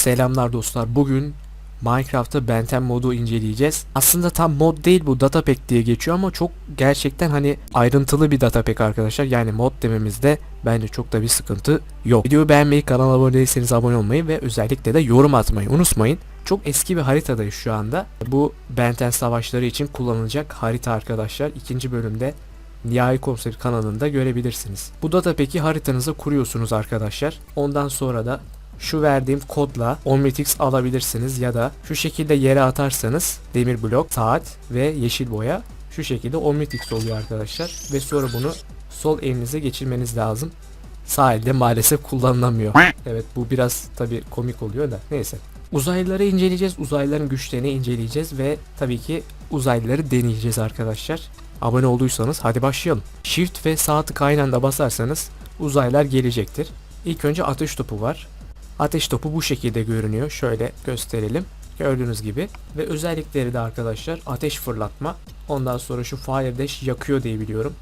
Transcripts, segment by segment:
Selamlar dostlar. Bugün Minecraft'ta Benten modu inceleyeceğiz. Aslında tam mod değil bu datapack diye geçiyor ama çok gerçekten hani ayrıntılı bir datapack arkadaşlar. Yani mod dememizde bence çok da bir sıkıntı yok. Videoyu beğenmeyi, kanala abone değilseniz abone olmayı ve özellikle de yorum atmayı unutmayın. Çok eski bir haritadayız şu anda. Bu Benten savaşları için kullanılacak harita arkadaşlar. İkinci bölümde Nihai Konsept kanalında görebilirsiniz. Bu datapack'i haritanıza kuruyorsunuz arkadaşlar. Ondan sonra da şu verdiğim kodla Omnitrix alabilirsiniz ya da şu şekilde yere atarsanız demir blok, saat ve yeşil boya şu şekilde Omnitrix oluyor arkadaşlar ve sonra bunu sol elinize geçirmeniz lazım. Sağ elde maalesef kullanılamıyor. Evet bu biraz tabi komik oluyor da neyse. Uzaylıları inceleyeceğiz, uzaylıların güçlerini inceleyeceğiz ve tabii ki uzaylıları deneyeceğiz arkadaşlar. Abone olduysanız hadi başlayalım. Shift ve sağ tık aynı anda basarsanız uzaylılar gelecektir. İlk önce ateş topu var. Ateş topu bu şekilde görünüyor. Şöyle gösterelim. Gördüğünüz gibi. Ve özellikleri de arkadaşlar ateş fırlatma. Ondan sonra şu fire dash yakıyor diye biliyorum.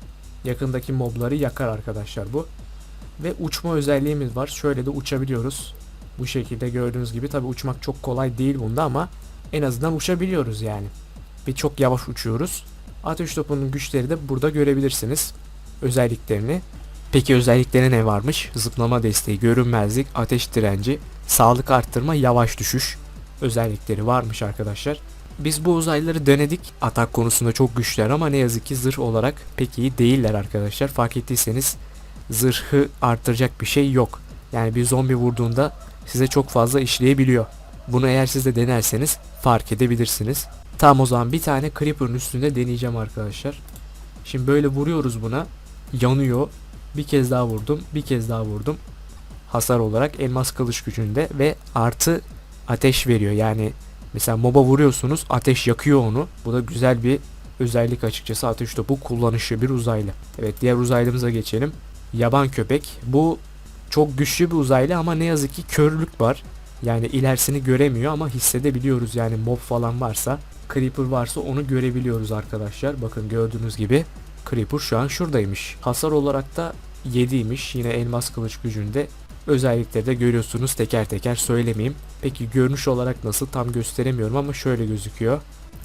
Yakındaki mobları yakar arkadaşlar bu. Ve uçma özelliğimiz var. Şöyle de uçabiliyoruz. Bu şekilde gördüğünüz gibi tabi uçmak çok kolay değil bunda ama en azından uçabiliyoruz yani. Ve çok yavaş uçuyoruz. Ateş topunun güçleri de burada görebilirsiniz. Özelliklerini. Peki özellikleri ne varmış? Zıplama desteği, görünmezlik, ateş direnci, sağlık arttırma, yavaş düşüş özellikleri varmış arkadaşlar. Biz bu uzaylıları denedik. Atak konusunda çok güçler ama ne yazık ki zırh olarak pek iyi değiller arkadaşlar. Fark ettiyseniz zırhı artıracak bir şey yok. Yani bir zombi vurduğunda size çok fazla işleyebiliyor. Bunu eğer siz de denerseniz fark edebilirsiniz. Tamam o zaman bir tane Creeper'ın üstünde deneyeceğim arkadaşlar. Şimdi böyle vuruyoruz buna. Yanıyor. Bir kez daha vurdum. Bir kez daha vurdum. Hasar olarak elmas kılıç gücünde ve artı ateş veriyor. Yani mesela moba vuruyorsunuz ateş yakıyor onu. Bu da güzel bir özellik açıkçası ateş topu kullanışlı bir uzaylı. Evet diğer uzaylımıza geçelim. Yaban köpek. Bu çok güçlü bir uzaylı ama ne yazık ki körlük var. Yani ilerisini göremiyor ama hissedebiliyoruz yani mob falan varsa Creeper varsa onu görebiliyoruz arkadaşlar. Bakın gördüğünüz gibi Creeper şu an şuradaymış. Hasar olarak da 7'ymiş. Yine elmas kılıç gücünde özellikleri de görüyorsunuz teker teker söylemeyeyim. Peki görünüş olarak nasıl tam gösteremiyorum ama şöyle gözüküyor.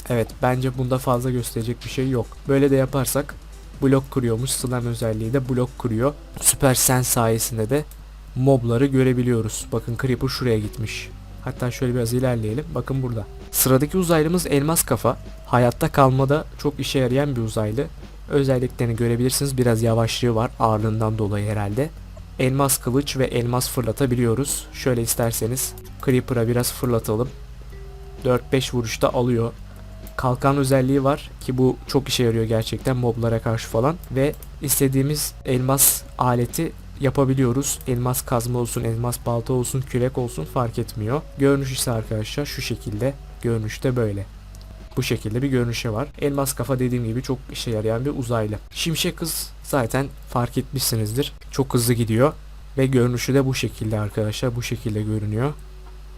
Evet bence bunda fazla gösterecek bir şey yok. Böyle de yaparsak blok kuruyormuş. Slam özelliği de blok kuruyor. Süper Sense sayesinde de mobları görebiliyoruz. Bakın Creeper şuraya gitmiş. Hatta şöyle biraz ilerleyelim. Bakın burada. Sıradaki uzaylımız elmas kafa. Hayatta kalmada çok işe yarayan bir uzaylı. Özelliklerini görebilirsiniz. Biraz yavaşlığı var ağırlığından dolayı herhalde. Elmas kılıç ve elmas fırlatabiliyoruz. Şöyle isterseniz Creeper'a biraz fırlatalım. 4-5 vuruşta alıyor. Kalkan özelliği var ki bu çok işe yarıyor gerçekten moblara karşı falan. Ve istediğimiz elmas aleti yapabiliyoruz. Elmas kazma olsun, elmas balta olsun, kürek olsun fark etmiyor. Görünüş ise arkadaşlar şu şekilde. Görünüşte böyle. Bu şekilde bir görünüşü var. Elmas kafa dediğim gibi çok işe yarayan bir uzaylı. Şimşek hız zaten fark etmişsinizdir. Çok hızlı gidiyor. Ve görünüşü de bu şekilde arkadaşlar. Bu şekilde görünüyor.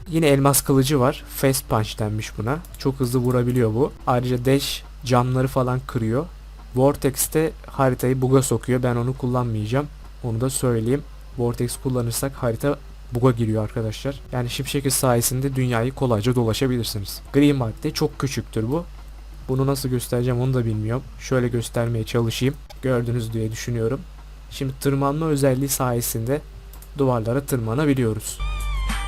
Yine elmas kılıcı var. Fast punch denmiş buna. Çok hızlı vurabiliyor bu. Ayrıca dash camları falan kırıyor. Vortex'te haritayı buga sokuyor. Ben onu kullanmayacağım. Onu da söyleyeyim. Vortex kullanırsak harita buga giriyor arkadaşlar. Yani şimşek sayesinde dünyayı kolayca dolaşabilirsiniz. Gri madde çok küçüktür bu. Bunu nasıl göstereceğim onu da bilmiyorum. Şöyle göstermeye çalışayım. Gördünüz diye düşünüyorum. Şimdi tırmanma özelliği sayesinde duvarlara tırmanabiliyoruz.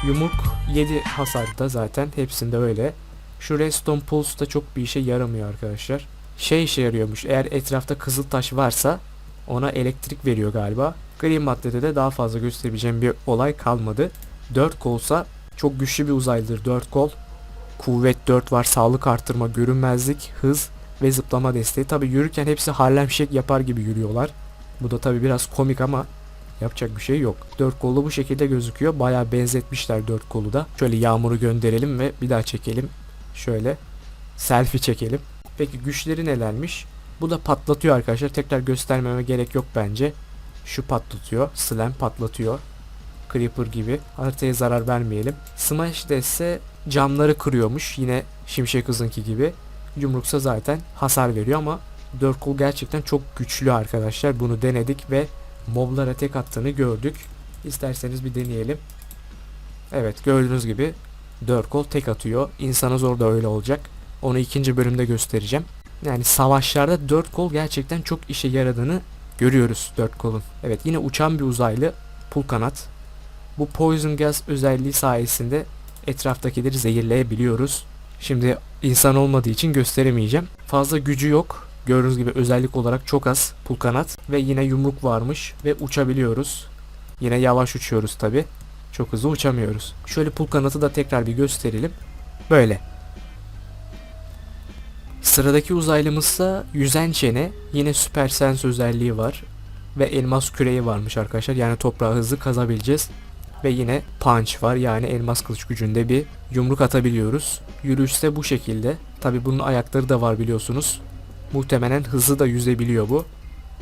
Yumruk 7 hasarda zaten hepsinde öyle. Şu Redstone Pulse da çok bir işe yaramıyor arkadaşlar. Şey işe yarıyormuş eğer etrafta kızıl taş varsa ona elektrik veriyor galiba. Gri maddede de daha fazla gösterebileceğim bir olay kalmadı. 4 kolsa çok güçlü bir uzaylıdır 4 kol. Kuvvet 4 var, sağlık arttırma, görünmezlik, hız ve zıplama desteği. Tabi yürürken hepsi Harlem Shake yapar gibi yürüyorlar. Bu da tabi biraz komik ama yapacak bir şey yok. 4 kolu bu şekilde gözüküyor. Bayağı benzetmişler 4 kolu da. Şöyle yağmuru gönderelim ve bir daha çekelim. Şöyle selfie çekelim. Peki güçleri nelermiş? Bu da patlatıyor arkadaşlar. Tekrar göstermeme gerek yok bence. Şu patlatıyor. Slam patlatıyor. Creeper gibi. Haritaya zarar vermeyelim. Smash de ise camları kırıyormuş. Yine Şimşek Hızınki gibi. Yumruksa zaten hasar veriyor ama Dörkul gerçekten çok güçlü arkadaşlar. Bunu denedik ve moblara tek attığını gördük. İsterseniz bir deneyelim. Evet gördüğünüz gibi dört kol tek atıyor. İnsanı zor da öyle olacak. Onu ikinci bölümde göstereceğim. Yani savaşlarda dört kol gerçekten çok işe yaradığını görüyoruz dört kolun. Evet yine uçan bir uzaylı pul kanat. Bu poison gas özelliği sayesinde etraftakileri zehirleyebiliyoruz. Şimdi insan olmadığı için gösteremeyeceğim. Fazla gücü yok. Gördüğünüz gibi özellik olarak çok az pul kanat ve yine yumruk varmış ve uçabiliyoruz. Yine yavaş uçuyoruz tabi. Çok hızlı uçamıyoruz. Şöyle pul kanatı da tekrar bir gösterelim. Böyle. Sıradaki uzaylımızsa yüzen çene. Yine süper sens özelliği var. Ve elmas küreği varmış arkadaşlar. Yani toprağı hızlı kazabileceğiz. Ve yine punch var. Yani elmas kılıç gücünde bir yumruk atabiliyoruz. Yürüyüşte bu şekilde. Tabi bunun ayakları da var biliyorsunuz. Muhtemelen hızlı da yüzebiliyor bu.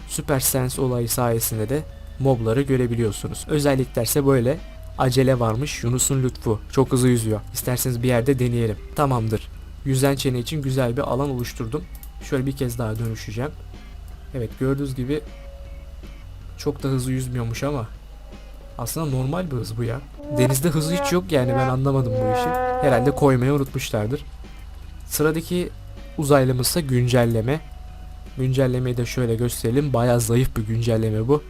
Süper Sense olayı sayesinde de mobları görebiliyorsunuz. Özelliklerse böyle. Acele varmış Yunus'un lütfu. Çok hızlı yüzüyor. İsterseniz bir yerde deneyelim. Tamamdır. Yüzen çene için güzel bir alan oluşturdum. Şöyle bir kez daha dönüşeceğim. Evet gördüğünüz gibi çok da hızlı yüzmüyormuş ama aslında normal bir hız bu ya. Denizde hızı hiç yok yani ben anlamadım bu işi. Herhalde koymayı unutmuşlardır. Sıradaki uzaylımızsa güncelleme. Güncellemeyi de şöyle gösterelim. Bayağı zayıf bir güncelleme bu.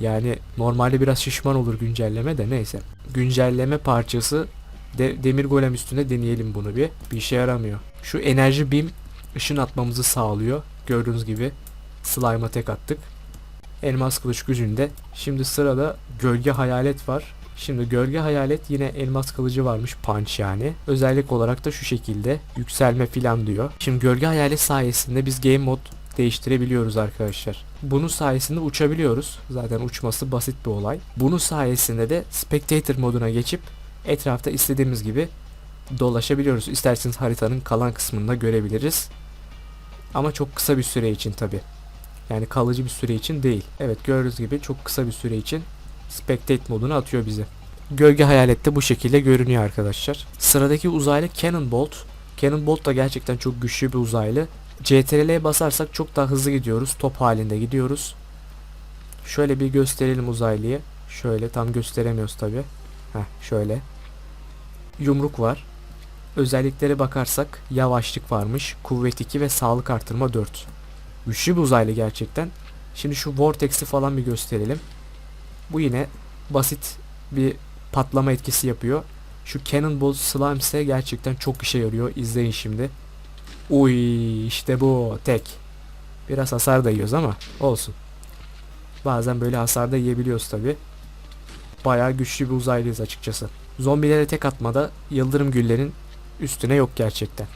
Yani normalde biraz şişman olur güncelleme de neyse. Güncelleme parçası de, demir golem üstünde deneyelim bunu bir. Bir işe yaramıyor. Şu enerji bim ışın atmamızı sağlıyor. Gördüğünüz gibi slime'a tek attık. Elmas kılıç gücünde. Şimdi sırada gölge hayalet var. Şimdi gölge hayalet yine elmas kılıcı varmış punch yani. Özellik olarak da şu şekilde yükselme filan diyor. Şimdi gölge hayalet sayesinde biz game mod değiştirebiliyoruz arkadaşlar. Bunun sayesinde uçabiliyoruz. Zaten uçması basit bir olay. Bunun sayesinde de spectator moduna geçip etrafta istediğimiz gibi dolaşabiliyoruz. İsterseniz haritanın kalan kısmında görebiliriz. Ama çok kısa bir süre için tabi. Yani kalıcı bir süre için değil. Evet gördüğünüz gibi çok kısa bir süre için spectate moduna atıyor bizi. Gölge hayalette bu şekilde görünüyor arkadaşlar. Sıradaki uzaylı Cannonbolt. Cannonbolt da gerçekten çok güçlü bir uzaylı. CTRL'ye basarsak çok daha hızlı gidiyoruz. Top halinde gidiyoruz. Şöyle bir gösterelim uzaylıyı. Şöyle tam gösteremiyoruz tabi. Heh şöyle. Yumruk var. Özelliklere bakarsak yavaşlık varmış. Kuvvet 2 ve sağlık artırma 4. Güçlü bir uzaylı gerçekten. Şimdi şu Vortex'i falan bir gösterelim. Bu yine basit bir patlama etkisi yapıyor. Şu Cannonball Slime ise gerçekten çok işe yarıyor. İzleyin şimdi. Uy işte bu tek. Biraz hasar da yiyoruz ama olsun. Bazen böyle hasar da yiyebiliyoruz tabi. Bayağı güçlü bir uzaylıyız açıkçası. Zombilere tek atmada yıldırım güllerin üstüne yok gerçekten.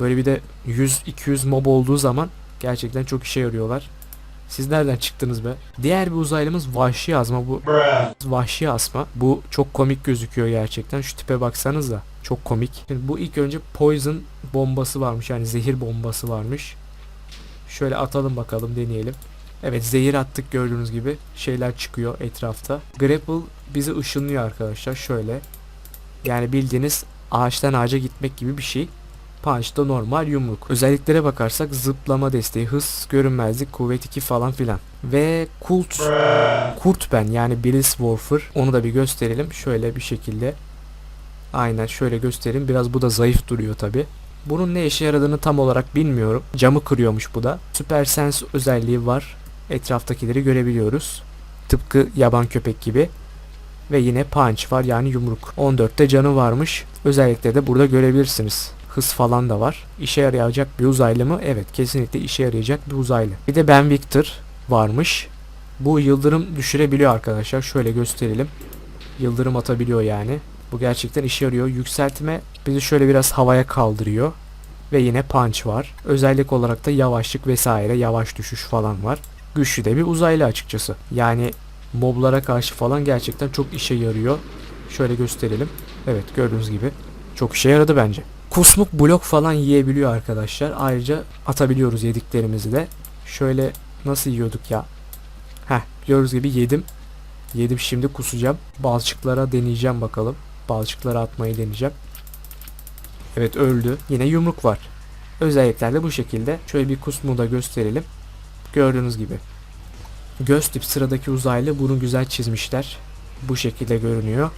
Böyle bir de 100-200 mob olduğu zaman gerçekten çok işe yarıyorlar. Siz nereden çıktınız be? Diğer bir uzaylımız vahşi asma bu. Vahşi asma. Bu çok komik gözüküyor gerçekten. Şu tipe baksanız da. Çok komik. Şimdi bu ilk önce poison bombası varmış. Yani zehir bombası varmış. Şöyle atalım bakalım deneyelim. Evet zehir attık gördüğünüz gibi. Şeyler çıkıyor etrafta. Grapple bizi ışınlıyor arkadaşlar. Şöyle. Yani bildiğiniz ağaçtan ağaca gitmek gibi bir şey. Punch normal yumruk. Özelliklere bakarsak zıplama desteği, hız, görünmezlik, kuvvet 2 falan filan. Ve kult, kurt ben yani Billis Warfer. Onu da bir gösterelim. Şöyle bir şekilde. Aynen şöyle göstereyim. Biraz bu da zayıf duruyor tabi. Bunun ne işe yaradığını tam olarak bilmiyorum. Camı kırıyormuş bu da. Super Sense özelliği var. Etraftakileri görebiliyoruz. Tıpkı yaban köpek gibi. Ve yine punch var yani yumruk. 14'te canı varmış. Özellikle de burada görebilirsiniz. Hız falan da var. İşe yarayacak bir uzaylı mı? Evet kesinlikle işe yarayacak bir uzaylı. Bir de Ben Victor varmış. Bu yıldırım düşürebiliyor arkadaşlar. Şöyle gösterelim. Yıldırım atabiliyor yani. Bu gerçekten işe yarıyor. Yükseltme bizi şöyle biraz havaya kaldırıyor. Ve yine punch var. Özellik olarak da yavaşlık vesaire yavaş düşüş falan var. Güçlü de bir uzaylı açıkçası. Yani moblara karşı falan gerçekten çok işe yarıyor. Şöyle gösterelim. Evet gördüğünüz gibi çok işe yaradı bence. Kusmuk blok falan yiyebiliyor arkadaşlar. Ayrıca atabiliyoruz yediklerimizi de. Şöyle nasıl yiyorduk ya? Heh gördüğünüz gibi yedim. Yedim şimdi kusacağım. Balçıklara deneyeceğim bakalım. Balçıklara atmayı deneyeceğim. Evet öldü. Yine yumruk var. Özellikler de bu şekilde. Şöyle bir kusmu da gösterelim. Gördüğünüz gibi. Göz tip sıradaki uzaylı bunu güzel çizmişler. Bu şekilde görünüyor.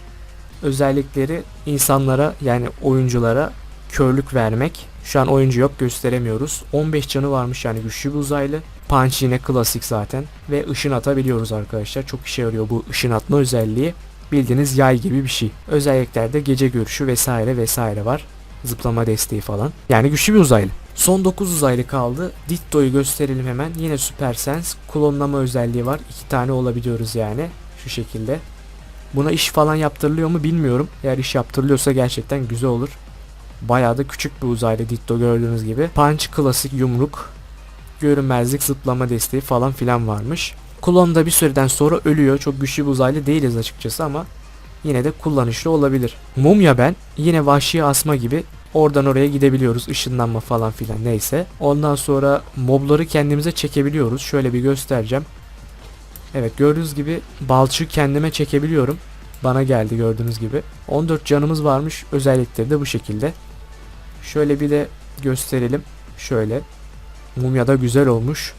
özellikleri insanlara yani oyunculara körlük vermek. Şu an oyuncu yok gösteremiyoruz. 15 canı varmış yani güçlü bir uzaylı. Punch yine klasik zaten. Ve ışın atabiliyoruz arkadaşlar. Çok işe yarıyor bu ışın atma özelliği. Bildiğiniz yay gibi bir şey. Özelliklerde gece görüşü vesaire vesaire var. Zıplama desteği falan. Yani güçlü bir uzaylı. Son 9 uzaylı kaldı. Ditto'yu gösterelim hemen. Yine Super Sense. Klonlama özelliği var. 2 tane olabiliyoruz yani. Şu şekilde. Buna iş falan yaptırılıyor mu bilmiyorum. Eğer iş yaptırılıyorsa gerçekten güzel olur. Bayağı da küçük bir uzaylı Ditto gördüğünüz gibi. Punch klasik yumruk. Görünmezlik zıplama desteği falan filan varmış. Klon da bir süreden sonra ölüyor. Çok güçlü bir uzaylı değiliz açıkçası ama yine de kullanışlı olabilir. Mumya ben yine vahşi asma gibi oradan oraya gidebiliyoruz. ışınlanma falan filan neyse. Ondan sonra mobları kendimize çekebiliyoruz. Şöyle bir göstereceğim. Evet gördüğünüz gibi balçığı kendime çekebiliyorum. Bana geldi gördüğünüz gibi. 14 canımız varmış. Özellikleri de bu şekilde. Şöyle bir de gösterelim. Şöyle. Mumya da güzel olmuş.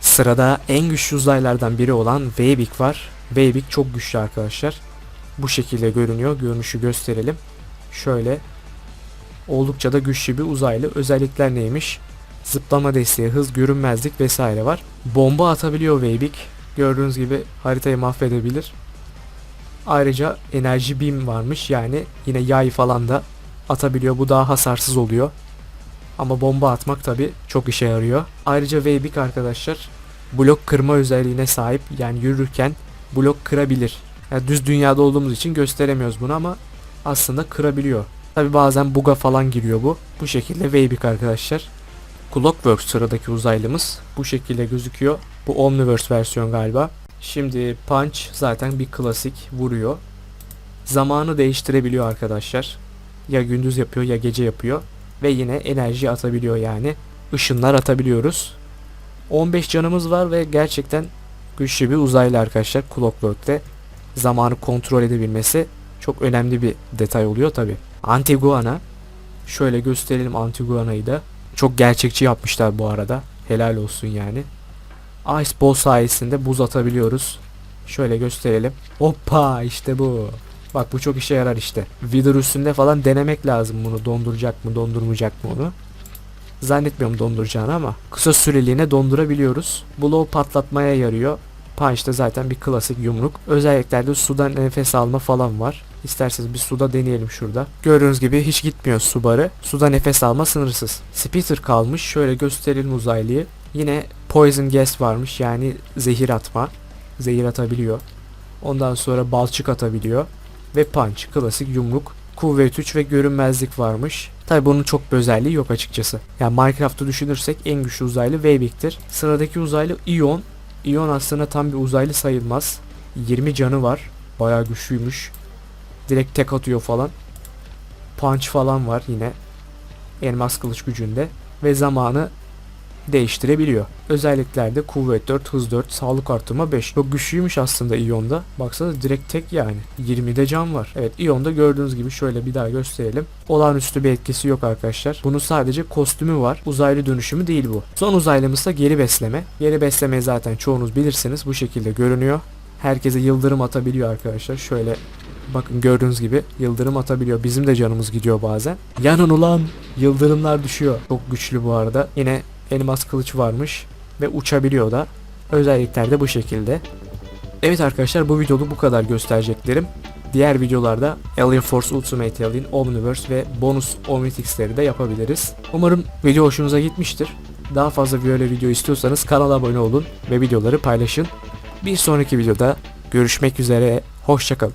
Sırada en güçlü uzaylardan biri olan Weibik var. Weibik çok güçlü arkadaşlar. Bu şekilde görünüyor. Görünüşü gösterelim. Şöyle. Oldukça da güçlü bir uzaylı. Özellikler neymiş? Zıplama desteği, hız, görünmezlik vesaire var. Bomba atabiliyor Weibik. Gördüğünüz gibi haritayı mahvedebilir. Ayrıca enerji beam varmış. Yani yine yay falan da atabiliyor. Bu daha hasarsız oluyor. Ama bomba atmak tabi çok işe yarıyor. Ayrıca Weibik arkadaşlar blok kırma özelliğine sahip. Yani yürürken blok kırabilir. Yani düz dünyada olduğumuz için gösteremiyoruz bunu ama aslında kırabiliyor. Tabi bazen buga falan giriyor bu. Bu şekilde Weibik arkadaşlar. Clockwork sıradaki uzaylımız bu şekilde gözüküyor. Bu Omniverse versiyon galiba. Şimdi Punch zaten bir klasik vuruyor. Zamanı değiştirebiliyor arkadaşlar. Ya gündüz yapıyor ya gece yapıyor. Ve yine enerji atabiliyor yani. Işınlar atabiliyoruz. 15 canımız var ve gerçekten güçlü bir uzaylı arkadaşlar Clockwork'te. Zamanı kontrol edebilmesi çok önemli bir detay oluyor tabi. Antiguana. Şöyle gösterelim Antiguana'yı da. Çok gerçekçi yapmışlar bu arada. Helal olsun yani. Ice Ball sayesinde buz atabiliyoruz. Şöyle gösterelim. Hoppa işte bu. Bak bu çok işe yarar işte. Wither üstünde falan denemek lazım bunu. Donduracak mı dondurmayacak mı onu. Zannetmiyorum donduracağını ama kısa süreliğine dondurabiliyoruz. Blow patlatmaya yarıyor. Punch da zaten bir klasik yumruk. Özelliklerde sudan nefes alma falan var. İsterseniz bir suda deneyelim şurada. Gördüğünüz gibi hiç gitmiyor su barı. Suda nefes alma sınırsız. Spitter kalmış. Şöyle gösterelim uzaylıyı. Yine poison gas varmış yani zehir atma. Zehir atabiliyor. Ondan sonra balçık atabiliyor. Ve punch klasik yumruk. Kuvvet 3 ve görünmezlik varmış. Tabi bunun çok bir özelliği yok açıkçası. Yani Minecraft'ı düşünürsek en güçlü uzaylı Weibik'tir. Sıradaki uzaylı Ion. Ion aslında tam bir uzaylı sayılmaz. 20 canı var. Bayağı güçlüymüş. Direkt tek atıyor falan. Punch falan var yine. Elmas kılıç gücünde. Ve zamanı değiştirebiliyor. Özelliklerde kuvvet 4, hız 4, sağlık artırma 5. Çok güçlüymüş aslında Ion'da. Baksanıza direkt tek yani. 20'de can var. Evet Ion'da gördüğünüz gibi şöyle bir daha gösterelim. Olağanüstü bir etkisi yok arkadaşlar. Bunun sadece kostümü var. Uzaylı dönüşümü değil bu. Son uzaylımız da geri besleme. Geri beslemeyi zaten çoğunuz bilirsiniz. Bu şekilde görünüyor. Herkese yıldırım atabiliyor arkadaşlar. Şöyle Bakın gördüğünüz gibi yıldırım atabiliyor. Bizim de canımız gidiyor bazen. Yanın ulan yıldırımlar düşüyor. Çok güçlü bu arada. Yine elmas kılıç varmış ve uçabiliyor da. Özellikler de bu şekilde. Evet arkadaşlar bu videoluk bu kadar göstereceklerim. Diğer videolarda Alien Force Ultimate Alien, Omniverse ve bonus Omnitix'leri de yapabiliriz. Umarım video hoşunuza gitmiştir. Daha fazla böyle video istiyorsanız kanala abone olun ve videoları paylaşın. Bir sonraki videoda görüşmek üzere. Hoşçakalın.